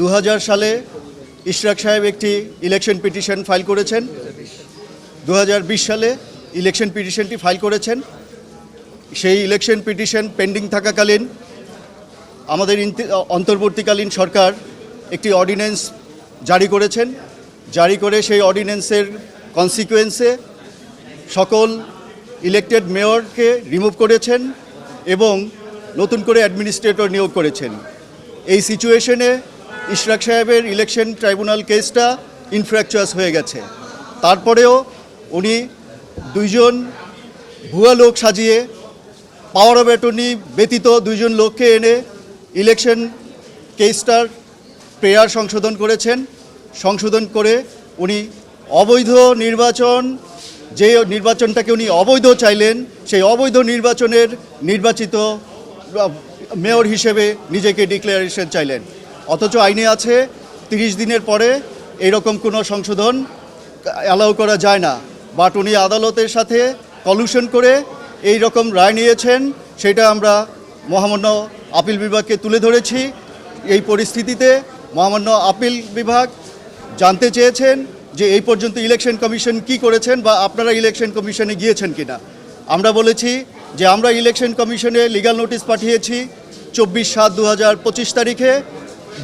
দু হাজার সালে ইশরাক সাহেব একটি ইলেকশন পিটিশন ফাইল করেছেন। দু হাজার বিশ সালে ইলেকশন পিটিশনটি ফাইল করেছেন। সেই ইলেকশন পিটিশন পেন্ডিং থাকাকালীন আমাদের অন্তর্বর্তীকালীন সরকার একটি অর্ডিন্যান্স জারি করেছেন। জারি করে সেই অর্ডিন্যান্সের কনসিকুয়েন্সে সকল ইলেক্টেড মেয়রকে রিমুভ করেছেন এবং নতুন করে অ্যাডমিনিস্ট্রেটর নিয়োগ করেছেন। এই সিচুয়েশনে ইশরাক সাহেবের ইলেকশন ট্রাইব্যুনাল কেসটা ইনফ্র্যাকচুয়াস হয়ে গেছে। তারপরেও উনি দুইজন ভুয়া লোক সাজিয়ে পাওয়ার অফ অ্যাটর্নি ব্যতীত দুইজন লোককে এনে ইলেকশন কেসটার প্রেয়ার সংশোধন করেছেন। সংশোধন করে উনি অবৈধ নির্বাচন, যে নির্বাচনটাকে উনি অবৈধ চাইলেন, সেই অবৈধ নির্বাচনের নির্বাচিত মেয়র হিসেবে নিজেকে ডিক্লারেশন চাইলেন। অথচ আইনে আছে, তিরিশ দিনের পরে এইরকম কোনো সংশোধন অ্যালাউ করা যায় না। বাট উনি আদালতের সাথে কলুশন করে এই রকম রায় নিয়েছেন, সেটা আমরা মহামান্য আপিল বিভাগকে তুলে ধরেছি। এই পরিস্থিতিতে মহামান্য আপিল বিভাগ জানতে চেয়েছেন যে এই পর্যন্ত ইলেকশন কমিশন কি করেছেন বা আপনারা ইলেকশন কমিশনে গিয়েছেন কিনা। আমরা বলেছি যে আমরা ইলেকশন কমিশনে লিগ্যাল নোটিশ পাঠিয়েছি চব্বিশ সাত দু তারিখে।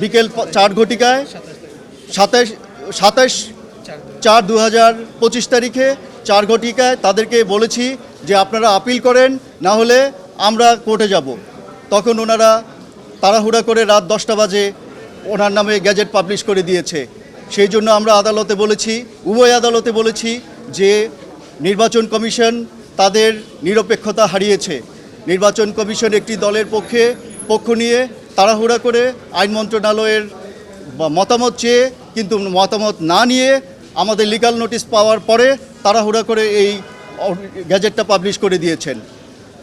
বিকেল চার ঘটিকায় সাতাশ সাতাশ চার দু হাজার পঁচিশ তারিখে চার ঘটিকায় তাদেরকে বলেছি যে আপনারা আপিল করেন, না হলে আমরা কোর্টে যাব। তখন ওনারা তাড়াহুড়া করে রাত দশটা বাজে ওনার নামে গ্যাজেট পাবলিশ করে দিয়েছে। সেই জন্য আমরা আদালতে বলেছি, উভয় আদালতে বলেছি যে নির্বাচন কমিশন তাদের নিরপেক্ষতা হারিয়েছে। নির্বাচন কমিশন একটি দলের পক্ষে, পক্ষ নিয়ে তাড়াহুড়া করে আইন মন্ত্রণালয়ের মতামত চেয়ে কিন্তু মতামত না নিয়ে আমাদের লিগাল নোটিশ পাওয়ার পরে তাড়াহুড়া করে এই গ্যাজেটটা পাবলিশ করে দিয়েছেন।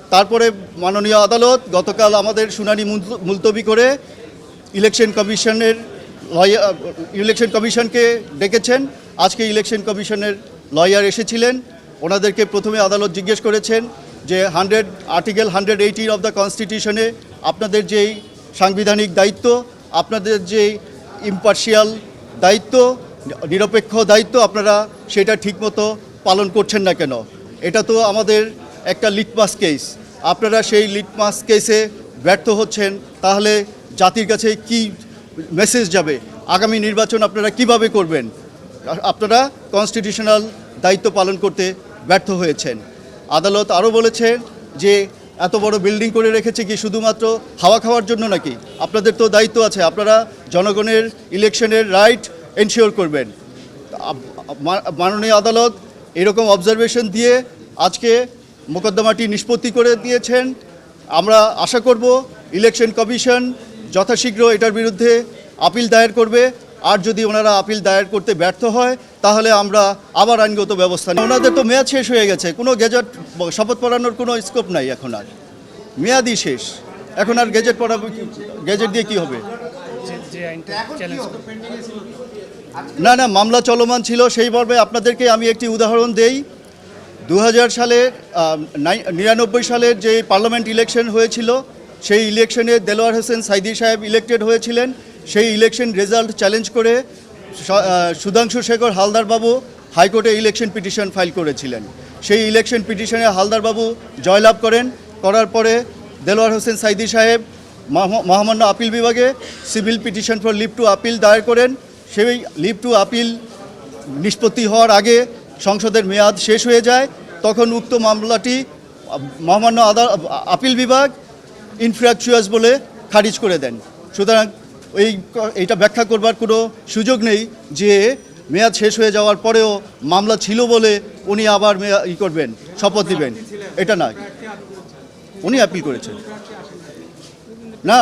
তারপরে মাননীয় আদালত গতকাল আমাদের শুনানি মুল- মুলতবি করে ইলেকশন কমিশনের ইলেকশন কমিশনকে ডেকেছেন। আজকে ইলেকশন কমিশনের লয়ার এসেছিলেন। ওনাদেরকে প্রথমে আদালত জিজ্ঞেস করেছেন যে, hundred article hundred eighteen of the কনস্টিটিউশনে আপনাদের যেই সাংবিধানিক দায়িত্ব, আপনাদের যে ইম্পার্শিয়াল দায়িত্ব, নিরপেক্ষ দায়িত্ব, আপনারা সেটা ঠিকমতো পালন করছেন না কেন? এটা তো আমাদের একটা লিটমাস কেস আপনারা সেই লিটমাস কেসে ব্যর্থ হচ্ছেন, তাহলে জাতির কাছে কি মেসেজ যাবে? আগামী নির্বাচন আপনারা কীভাবে করবেন? আপনারা কনস্টিটিউশনাল দায়িত্ব পালন করতে ব্যর্থ হয়েছেন। আদালত আরও বলেছেন যে এত বড় বিল্ডিং করে রেখেছে কি শুধুমাত্র হাওয়া খাওয়ার জন্য নাকি? আপনাদের তো দায়িত্ব আছে, আপনারা জনগণের ইলেকশনের রাইট এনশিওর করবেন। মাননীয় আদালত এরকম অবজারভেশন দিয়ে আজকে মোকদ্দমাটি নিষ্পত্তি করে দিয়েছেন। আমরা আশা করব ইলেকশন কমিশন যথাশীঘ্র এটার বিরুদ্ধে আপিল দায়ের করবে। আর যদি ওনারা আপিল দায়ের করতে ব্যর্থ হয় তাহলে আমরা আবার আইনগত ব্যবস্থা নেব। ওনাদের তো মেয়াদ শেষ হয়ে গেছে কোনো গেজেট শপথ পড়ানোর কোনো স্কোপ নাই এখন আর। মেয়াদই শেষ। এখন আর গেজেট পড়াবো কি- গেজেট দিয়ে কি হবে? না না মামলা চলমান ছিল সেই পর্বে আপনাদেরকে আমি একটি উদাহরণ দেই। দু আহ, নাই- নিরানব্বই সালের যে পার্লামেন্ট ইলেকশন হয়েছিল সেই ইলেকশনে দেলোয়ার হোসেন সাইদি সাহেব ইলেক্টেড হয়েছিলেন। সেই ইলেকশন রেজাল্ট চ্যালেঞ্জ করে সুধাংশু শেখর হালদার বাবু হাইকোর্টে ইলেকশন পিটিশন ফাইল করেছিলেন। সেই ইলেকশন পিটিশনে হালদারবাবু জয়লাভ করেন। করার পরে দেলোয়ার হোসেন সাইদি সাহেব, মহা- মহামান্য আপিল বিভাগে civil petition for leave to appeal দায়ের করেন। সেই লিভ টু আপিল নিষ্পত্তি হওয়ার আগে সংসদের মেয়াদ শেষ হয়ে যায়। তখন উক্ত মামলাটি মহামান্য আদা আপিল বিভাগ ইনফ্র্যাকচুয়াস বলে খারিজ করে দেন। সুতরাং এই এইটা ব্যাখ্যা করবার কোনো সুযোগ নেই যে মেয়াদ শেষ হয়ে যাওয়ার পরেও মামলা ছিল বলে উনি আবার ই করবেন, শপথ দিবেন। এটা না উনি আপিল করেছেন। না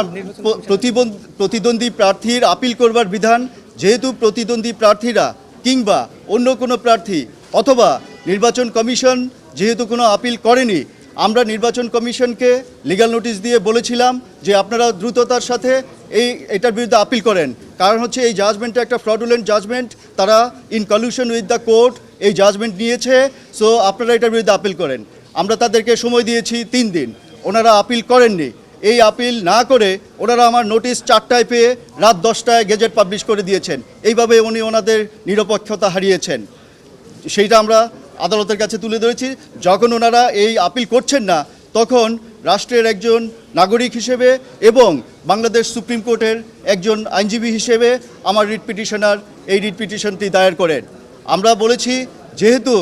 প্রতিদ্বন্দ্বী প্রার্থীর আপিল করবার বিধান, যেহেতু প্রতিদ্বন্দ্বী প্রার্থীরা কিংবা অন্য কোনো প্রার্থী অথবা নির্বাচন কমিশন যেহেতু কোনো আপিল করেনি আমরা নির্বাচন কমিশনকে লিগ্যাল নোটিশ দিয়ে বলেছিলাম যে আপনারা দ্রুততার সাথে এই, এটার বিরুদ্ধে আপিল করেন। কারণ হচ্ছে এই জাজমেন্টটা একটা ফ্রডুলেন্ট জাজমেন্ট তারা in collusion with the court এই জাজমেন্ট নিয়েছে সো আপনারা এটার বিরুদ্ধে আপিল করেন। আমরা তাদেরকে সময় দিয়েছি তিন দিন। ওনারা আপিল করেননি। এই আপিল না করে ওনারা আমার নোটিশ চারটায় পেয়ে রাত দশটায় গেজেট পাবলিশ করে দিয়েছেন। এইভাবে উনি ওনাদের নিরপেক্ষতা হারিয়েছেন। সেইটা আমরা আদালতের কাছে তুলে ধরেছি। যখন ওনারা এই আপিল করছেন না, তখন রাষ্ট্রের একজন নাগরিক হিসেবে এবং বাংলাদেশ সুপ্রিম কোর্টের একজন আইনজীবী হিসেবে আমার রিট পিটিশনার এই রিট পিটিশনটি দায়ের করেন। আমরা বলেছি, যেহেতু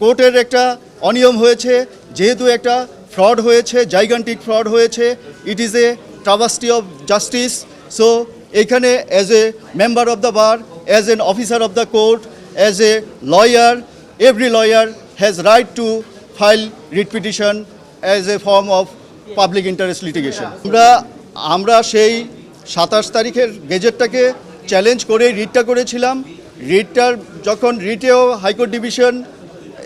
কোর্টের একটা অনিয়ম হয়েছে, যেহেতু একটা ফ্রড হয়েছে জাইগান্টিক ফ্রড হয়েছে it is a travesty of justice so এখানে as a member of the bar as an officer of the court as a lawyer every lawyer has right to file writ petition as a form of public interest litigation আমরা আমরা সেই সাতাশ তারিখের গেজেটটাকে challenge করে রিটটা করেছিলাম। রিটটার যখন রিটেও high court division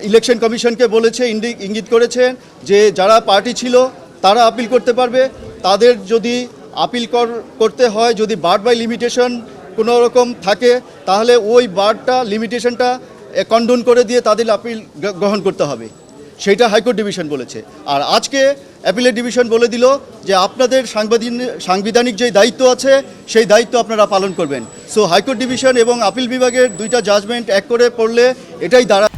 election কমিশনকে বলেছে ইঙ্গিত করেছেন যে যারা পার্টি ছিল, তারা আপিল করতে পারবে। তাদের যদি আপিল কর- করতে হয়, যদি বার্ড বাই লিমিটেশন কোনো রকম থাকে, তাহলে ওই বার্ডটা লিমিটেশনটা কন্ডন করে দিয়ে তাদের আপিল গ্রহণ করতে হবে। সেইটা হাইকোর্ট ডিভিশন বলেছে। আর আজকে অ্যাপিলের ডিভিশন বলে দিল যে আপনাদের সাংবাদিক সাংবিধানিক যে দায়িত্ব আছে, সেই দায়িত্ব আপনারা পালন করবেন। সো হাইকোর্ট ডিভিশন এবং আপিল বিভাগের দুইটা জাজমেন্ট এক করে পড়লে এটাই দাঁড়া